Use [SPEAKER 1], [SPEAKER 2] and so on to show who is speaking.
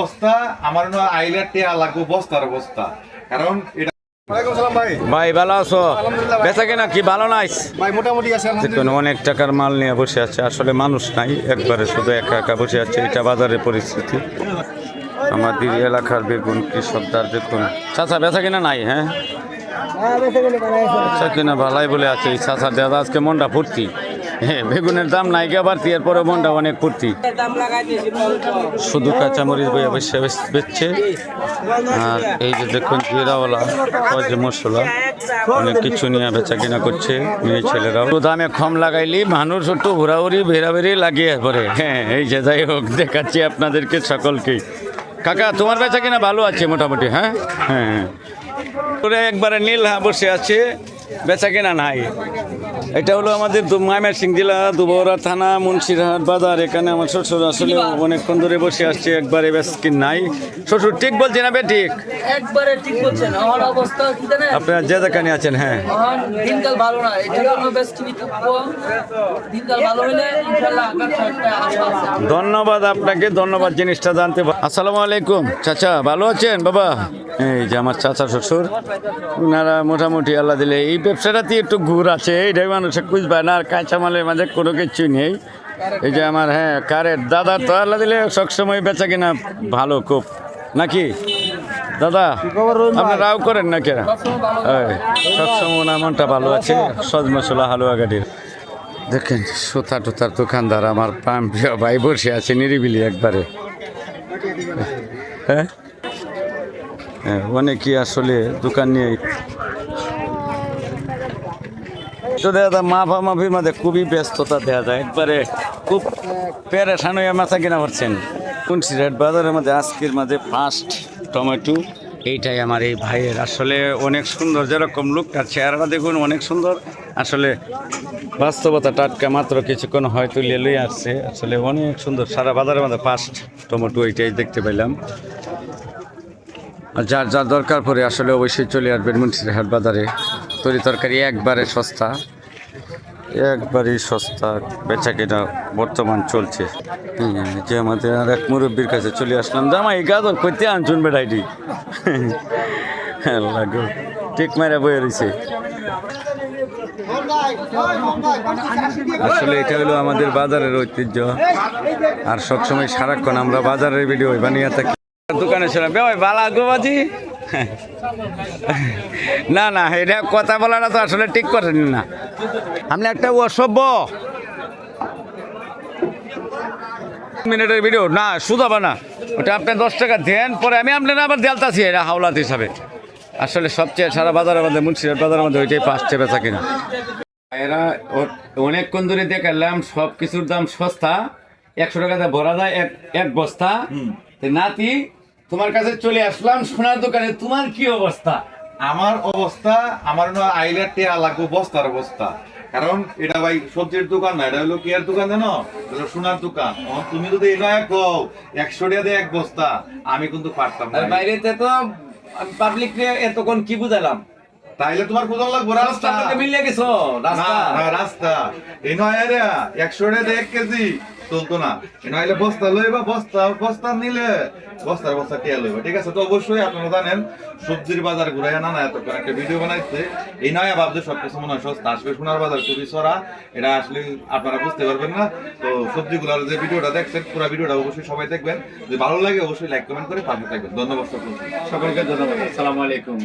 [SPEAKER 1] অবস্থা আমার না আইলে টেয়া লাগবো বস্তার অবস্থা। কারণ এটা
[SPEAKER 2] ভাই।
[SPEAKER 3] ভাই ভালো আছো? বেচা কিনা কি ভালো নাইস
[SPEAKER 2] ভাই মোটামুটি আছে
[SPEAKER 3] দেখুন অনেক টাকার মাল নিয়ে বসে আছে আসলে মানুষ নাই একবারে শুধু একা একা বসে আছে এটা বাজারের পরিস্থিতি। আমাদের এলাকার বেগুন কৃষকদার দেখুন চাচা বেচা কিনা নাই হ্যাঁ? বেচা কিনা ভালাই বলে আছে এই চাচা দাদা আজকে মনটা ফুর্তি। হ্যাঁ বেগুনের দাম নাই বাড়তি এরপরে মনটা অনেক ফুর্তি। শুধু কাঁচামরিচ বই অবশ্যই বেচছে। আর এই যে দেখুন জিরাওয়ালা যে মশলা অনেক কিছু নিয়ে বেচা কিনা করছে মেয়ে ছেলেরাও। তো দামে কম লাগাইলি মানুষ একটু ঘোরাঘুরি বেরাবেরি লাগিয়ে পরে হ্যাঁ এই যে যাই হোক দেখাচ্ছি আপনাদেরকে সকলকে। কাকা তোমার বেচা কিনা ভালো আছে মোটামুটি হ্যাঁ? হ্যাঁ হ্যাঁ। একবারে নীল হ্যাঁ বসে আছে বেচা কিনা নাই। এটা হলো আমাদের ময়মনসিং জেলা দুবরা থানা মুন্সিরহাট বাজার। এখানে আমার শ্বশুর আসলে অনেকক্ষণ ধরে বসে আসছে একবারে বেসকিন নাই। শ্বশুর ঠিক বলছেন না বে ঠিক।
[SPEAKER 4] একবারে ঠিক বলছেন আমার অবস্থা কি জানেন?
[SPEAKER 3] আপনারা যে যেখানে আছেন হ্যাঁ।
[SPEAKER 4] দিনকাল ভালো না এটার জন্য বেশ চিনি দিনকাল ভালো হলে আশা
[SPEAKER 3] ধন্যবাদ আপনাকে ধন্যবাদ জিনিসটা জানতে আসসালামু আলাইকুম। চাচা ভালো আছেন বাবা? এই যে আমার চাচা শ্বশুর ওনারা মোটামুটি আল্লাহ দিলে এই ব্যবসাটাতে একটু ঘুর আছে এইটাই মানুষে খুঁজবে না আর কাঁচামালের মাঝে কোনো কিছু নেই। এই যে আমার হ্যাঁ কারের দাদা তো আল্লাহ দিলে সবসময় বেচা কিনা ভালো খুব। নাকি? দাদা আপনি রাও করেন না কেনা সবসময় ওনার মনটা ভালো আছে সজ মশলা হালুয়া গাড়ির। দেখেন সুতা টুতার দোকানদার আমার পাম প্রিয় ভাই বসে আছে নিরিবিলি একবারে। হ্যাঁ, অনেকেই আসলে দোকান নিয়ে তো দেখা যায় মাফা মাফির মাঝে খুবই ব্যস্ততা দেখা যায়। একবারে খুব প্যারেশান হয়ে মাথা কিনা পারছেন কুনসিরহাট বাজারের মধ্যে আজকের মাঝে ফার্স্ট টমেটো, এইটাই আমার এই ভাইয়ের। আসলে অনেক সুন্দর, যেরকম লোকটার চেহারাটা দেখুন অনেক সুন্দর। আসলে বাস্তবতা টাটকা মাত্র কিছুক্ষণ হয়তো লেলই আসছে। আসলে অনেক সুন্দর, সারা বাজারের মধ্যে ফার্স্ট টমেটো, এইটাই দেখতে পেলাম। আর যার যার দরকার পড়ে আসলে অবশ্যই চলে আসবেন মুন্সির হাট বাজারে। তরি তরকারি একবারে সস্তা। একবারই সস্তা বেচা কেনা বর্তমান চলছে। যে আমাদের আর এক মুরব্বীর কাছে চলে আসলাম জামা এই গাজর করতে আনছুন বেড়াইটি লাগো ঠিক মেরে বয়ে রয়েছে আসলে এটা হলো আমাদের বাজারের ঐতিহ্য। আর সবসময় সারাক্ষণ আমরা বাজারের ভিডিও বানিয়ে থাকি। দোকানে ছিলাম। ভাই বালা গোবাজি? না না এটা কথা বলাটা তো আসলে ঠিক করেন না। আপনি একটা অসভ্য। মিনিটের ভিডিও না শুধাবে না। ওটা আপনি দশ টাকা দেন পরে আমি আপনার আবার দেলতাছি এটা হাওলাত হিসাবে। আসলে সবচেয়ে সারা বাজারের মধ্যে মুন্সিরহাট বাজারের মধ্যে ওইটাই পাঁচটা বেচা কিনা। এরা অনেকক্ষণ ধরে দেখালাম সব কিছুর দাম সস্তা। একশো টাকাতে ভরা যায় এক এক বস্তা। নাতি তোমার কাছে চলে আসলাম সোনার দোকানে। তোমার কি অবস্থা?
[SPEAKER 1] আমার অবস্থা আমার না আইলে টেয়া লাগবো বস্তার অবস্থা। কারণ এটা ভাই সবজির দোকান না এটা হলো কি এর দোকান জানো? এটা সোনার দোকান। তুমি যদি এটা কও একশো টাকা দিয়ে এক বস্তা আমি কিন্তু পারতাম না
[SPEAKER 3] বাইরেতে তো পাবলিক এতক্ষণ কি বুঝালাম?
[SPEAKER 1] তাইলে তোমার কোথাও লাগবো রাস্তা।
[SPEAKER 3] মিলিয়ে গেছো
[SPEAKER 1] না, রাস্তা। এই নয় রে একশো টাকা এক কেজি। চলতো না। নইলে বস্তা লইবা, বস্তা বস্তা নিলে বস্তার বস্তা টিয়া লইবা, ঠিক আছে? তো অবশ্যই আপনারা জানেন, সবজির বাজার ঘুরে না না এতক্ষণ একটা ভিডিও বানাইছে। এই নয় ভাবছে সবকিছু মনে হয় সস্তা। আসবে সোনার বাজার খুবই সরা এটা আসলে আপনারা বুঝতে পারবেন না। তো সবজিগুলোর যে ভিডিওটা দেখছেন, পুরো ভিডিওটা অবশ্যই সবাই দেখবেন। যদি ভালো লাগে, অবশ্যই লাইক কমেন্ট করে পাশে থাকবেন। ধন্যবাদ সকলকে। সকলকে ধন্যবাদ। আসসালামু আলাইকুম।